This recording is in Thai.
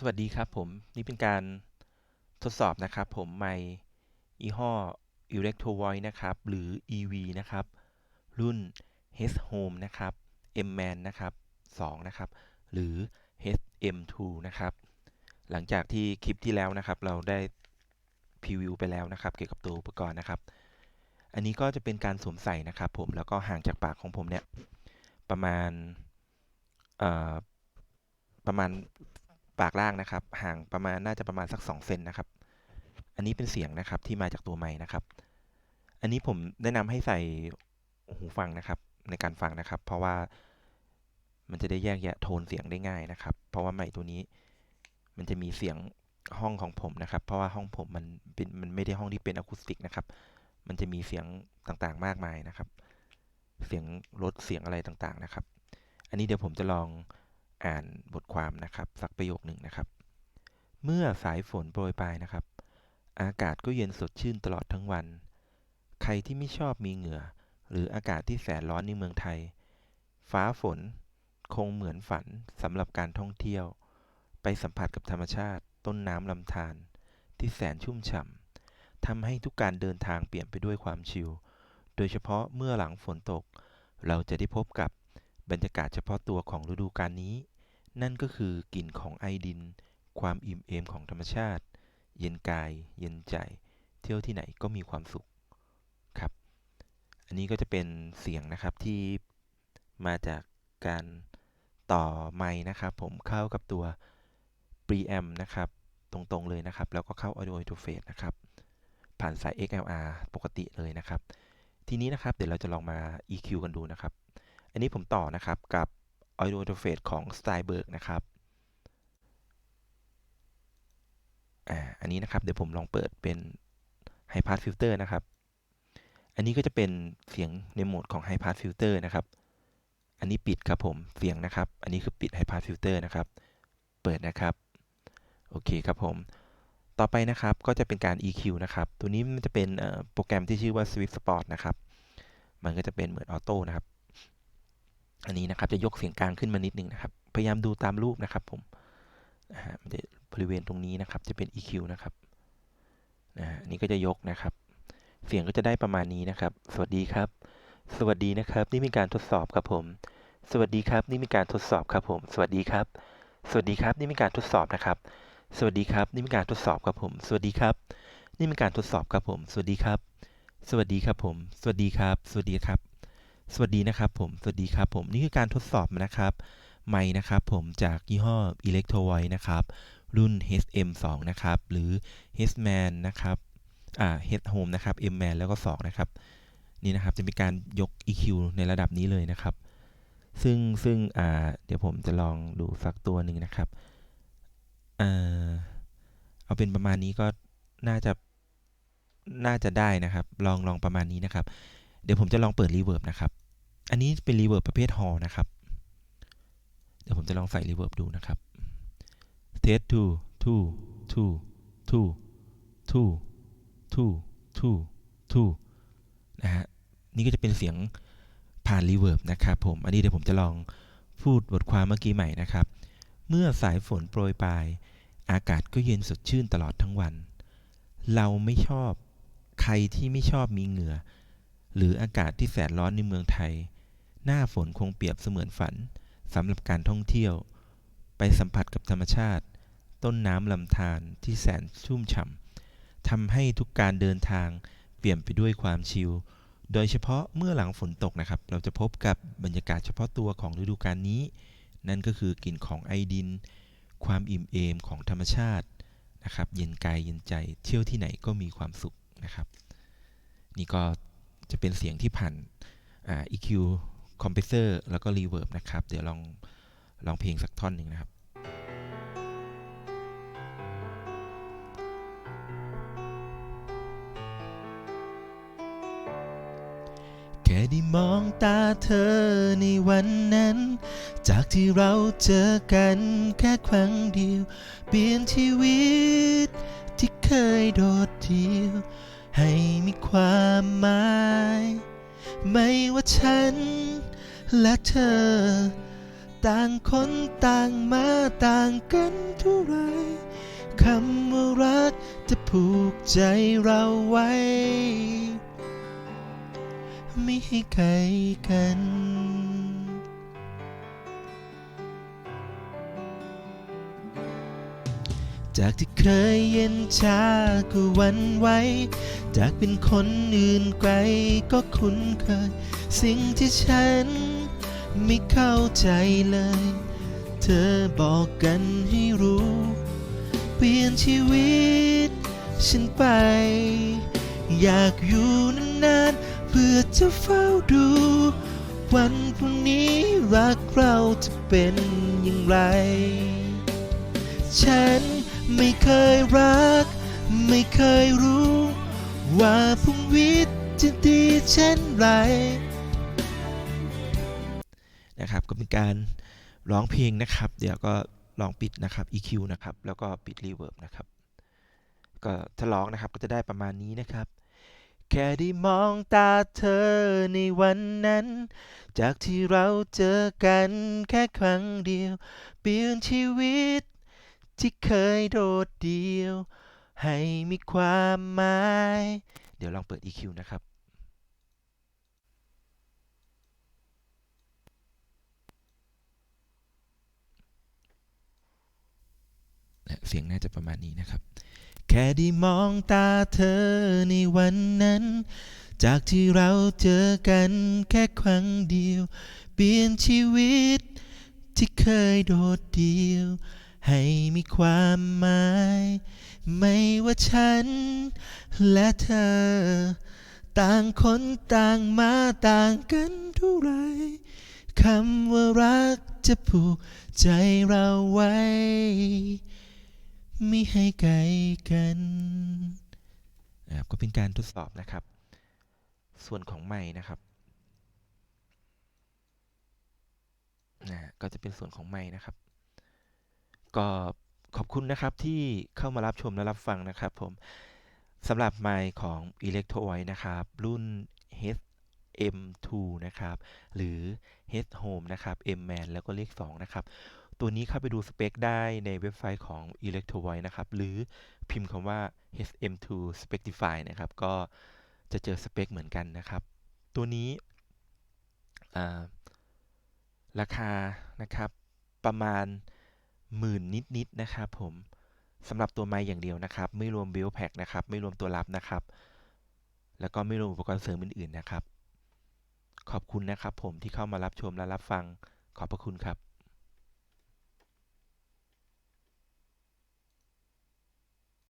สวัสดีครับผม นี่เป็นการทดสอบนะครับ ผมไมค์ยี่ห้อ Electro Voice นะครับ หรือ EV นะครับ รุ่น H Home นะครับ M Man นะครับ 2 นะครับ หรือ HM2 นะครับ หลังจากที่คลิปที่แล้วนะครับ เราได้พรีวิวไปแล้วนะครับ เกี่ยวกับตัวอุปกรณ์นะครับ อันนี้ก็จะเป็นการสวมใส่นะครับผมแล้วก็ห่างจากปากของผมเนี่ย ประมาณประมาณ ปากล่างนะครับ ห่างประมาณน่าจะประมาณสัก2เซนนะครับ อันนี้เป็นเสียงนะครับที่มาจากตัวไม้นะครับ อันนี้ผมแนะนำให้ใส่หูฟังนะครับ ในการฟังนะครับ เพราะว่ามันจะได้แยกแยะโทนเสียงได้ง่ายนะครับ เพราะว่าไม้ตัวนี้ มันจะมีเสียงห้องของผมนะครับ เพราะว่าห้องผมมันเป็นมันไม่ได้ห้องที่เป็นอะคูสติกนะครับ มันจะมีเสียงต่างๆมากมายนะครับ เสียงรถเสียงอะไรต่างๆนะครับ อันนี้เดี๋ยวผมจะลอง อ่านบทความนะครับสักประโยคหนึ่งนะครับ เมื่อสายฝนโปรยปลายนะครับ อากาศก็เย็นสดชื่นตลอดทั้งวัน ใครที่ไม่ชอบมีเหงื่อ หรืออากาศที่แสนร้อนในเมืองไทย ฟ้าฝนคงเหมือนฝันสำหรับการท่องเที่ยว ไปสัมผัสกับธรรมชาติ ต้นน้ำลำธารที่แสนชุ่มฉ่ำทำให้ทุกการเดินทางเปลี่ยนไปด้วยความชิลโดยเฉพาะเมื่อหลังฝนตก เราจะได้พบกับ บรรยากาศเฉพาะตัวของฤดูกาลนี้ นั่นก็คือกลิ่นของไอดิน ความอิ่มเอมของธรรมชาติ เย็นกาย เย็นใจ เที่ยวที่ไหนก็มีความสุขครับ อันนี้ก็จะเป็นเสียงนะครับที่มาจากการต่อไมค์นะครับ ผมเข้ากับตัว preamp นะครับ ตรงๆเลยนะครับ แล้วก็เข้า audio interface นะครับ ผ่านสาย XLR ปกติเลยนะครับ ทีนี้นะครับเดี๋ยวเราจะลองมา EQ กันดูนะครับ อันนี้ผมต่อนะครับกับ audio interface ของ Steinberg นะครับอ่าอันนี้นะครับเดี๋ยวผมลองเปิดเป็น High Pass Filter นะครับ อันนี้ก็จะเป็นเสียงในโหมดของ High Pass Filter นะครับ อันนี้ปิดครับผมเสียงนะครับ อันนี้คือปิด High Pass Filter นะครับ เปิดนะครับ โอเคครับผม ต่อไปนะครับก็จะเป็นการ EQ นะครับ ตัวนี้มันจะเป็นโปรแกรมที่ชื่อว่า Swift Spot นะครับ มันก็จะเป็นเหมือนออโต้นะครับ อันนี้นะครับจะยกเสียงกลางขึ้นมานิดนึงนะครับ พยายามดูตามรูปนะครับผมนะฮะมันจะบริเวณตรงนี้นะครับจะเป็น EQ นะครับนะฮะอันนี้ก็จะยกนะครับ เสียงก็จะได้ประมาณนี้นะครับ สวัสดีครับ สวัสดีนะครับ นี่มีการทดสอบครับผม สวัสดีครับ นี่มีการทดสอบครับผม สวัสดีครับ สวัสดีครับ นี่มีการทดสอบนะครับ สวัสดีครับ นี่มีการทดสอบครับผม สวัสดีครับ นี่มีการทดสอบครับผม สวัสดีครับ สวัสดีครับผม สวัสดีครับ สวัสดีครับ สวัสดีนะครับผม สวัสดีครับผมนี่คือการทดสอบนะครับ ไมค์นะครับผมจากยี่ห้อ Electro Voice นะครับ รุ่น HM2 นะครับ หรือ H-Man นะครับ อ่า H Home นะครับ M Man แล้วก็ 2 นะครับ นี่นะครับจะมีการยก EQ ในระดับนี้เลยนะครับ ซึ่งซึ่งอ่าเดี๋ยวผมจะลองดูสักตัวหนึ่งนะครับอ่อเอาเป็นประมาณนี้ก็น่าจะน่าจะได้นะครับ ลองลองประมาณนี้นะครับ เดี๋ยวผมจะลองเปิดรีเวิร์บนะครับ อันนี้เป็นรีเวิร์บประเภทฮอลนะครับ เดี๋ยวผมจะลองใส่รีเวิร์บดูนะครับ test two two two two two two two two นะฮะ นี่ก็จะเป็นเสียงผ่านรีเวิร์บนะครับผม อันนี้เดี๋ยวผมจะลองพูดบทความเมื่อกี้ใหม่นะครับ เมื่อสายฝนโปรยปลาย อากาศก็เย็นสดชื่นตลอดทั้งวัน เราไม่ชอบ ใครที่ไม่ชอบมีเหงื่อ หรืออากาศที่แสนร้อนในเมืองไทย หน้าฝนคงเปรียบเสมือนฝันสำหรับการท่องเที่ยว ไปสัมผัสกับธรรมชาติ ต้นน้ำลำธารที่แสนชุ่มฉ่ำทำให้ทุกการเดินทางเปลี่ยนไปด้วยความชิลโดยเฉพาะเมื่อหลังฝนตกนะครับ เราจะพบกับบรรยากาศเฉพาะตัวของฤดูกาลนี้ นั่นก็คือกลิ่นของไอดิน ความอิ่มเอมของธรรมชาตินะครับ เย็นกายเย็นใจ เที่ยวที่ไหนก็มีความสุขนะครับ นี่ก็จะเป็นเสียงที่ผ่าน คอ่า EQ Compressor แล้วก็ Reverb นะครับ เดี๋ยวลองลองเพลงสักท่อนหนึ่งนะครับแค่ได้มองตาเธอในวันนั้น จากที่เราเจอกันแค่ครั้งเดียว เปลี่ยนชีวิตที่เคยโดดเดี่ยว ให้มีความหมาย ไม่ว่าฉัน และเธอ ต่างคนต่างมาต่างกันเท่าไรคำว่ารักจะผูกใจเราไว้ ไม่ให้ไกลกันจากที่เคยเย็นชาก็หวันไหว จากเป็นคนอื่นไกลก็คุ้นเคย สิ่งที่ฉัน ไม่เข้าใจเลย เธอบอกกันให้รู้ เปลี่ยนชีวิต ฉันไป อยากอยู่นานๆ เพื่อจะเฝ้าดู วันพรุ่งนี้รักเราจะเป็นอย่างไร ฉันไม่เคยรัก ไม่เคยรู้ ว่าพรุ่งวิตจะดีเช่นไร นะครับ ก็เป็นการร้องเพลงนะครับ เดี๋ยวก็ลองปิดนะครับ EQ นะครับ แล้วก็ปิด Reverb นะครับ ก็ถ้าร้องนะครับก็จะได้ประมาณนี้นะครับ แค่ได้มองตาเธอในวันนั้น จากที่เราเจอกันแค่ครั้งเดียว เปลี่ยนชีวิต ที่เคยโดดเดี่ยว ให้มีความหมาย เดี๋ยวลองเปิด EQ นะครับ เสียงน่าจะประมาณนี้นะครับ แค่ได้มองตาเธอในวันนั้น จากที่เราเจอกันแค่ครั้งเดียว เปลี่ยนชีวิตที่เคยโดดเดี่ยว ให้มีความหมาย ไม่ว่าฉันและเธอ ต่างคนต่างมาต่างกันเท่าไรคำว่ารักจะผูกใจเราไว้ ไม่ให้ไกลกันนะครับก็เป็นการทดสอบนะครับ ส่วนของไม้นะครับนะก็จะเป็นส่วนของไม้นะครับ ก็ขอบคุณนะครับที่เข้ามารับชมและรับฟังนะครับผมสำหรับไมค์ของ Electro i นะครับ รุ่น HM2 นะครับ หรือ H Home นะครับ M Man แล้วก็เลข 2 นะครับ ตัวนี้เข้าไปดูสเปคได้ในเว็บไซต์ของ Electro Voice นะครับ หรือพิมพ์คำว่า HM2 Specify นะครับ ก็จะเจอสเปคเหมือนกันนะครับ ตัวนี้ราคานะครับประมาณหมื่นนิดๆนะครับผมสำหรับตัวไมค์อย่างเดียวนะครับ ไม่รวม Build Pack นะครับ ไม่รวมตัวรับนะครับ แล้วก็ไม่รวมอุปกรณ์เสริมอื่นๆนะครับ ขอบคุณนะครับผมที่เข้ามารับชมและรับฟังขอบพระคุณครับ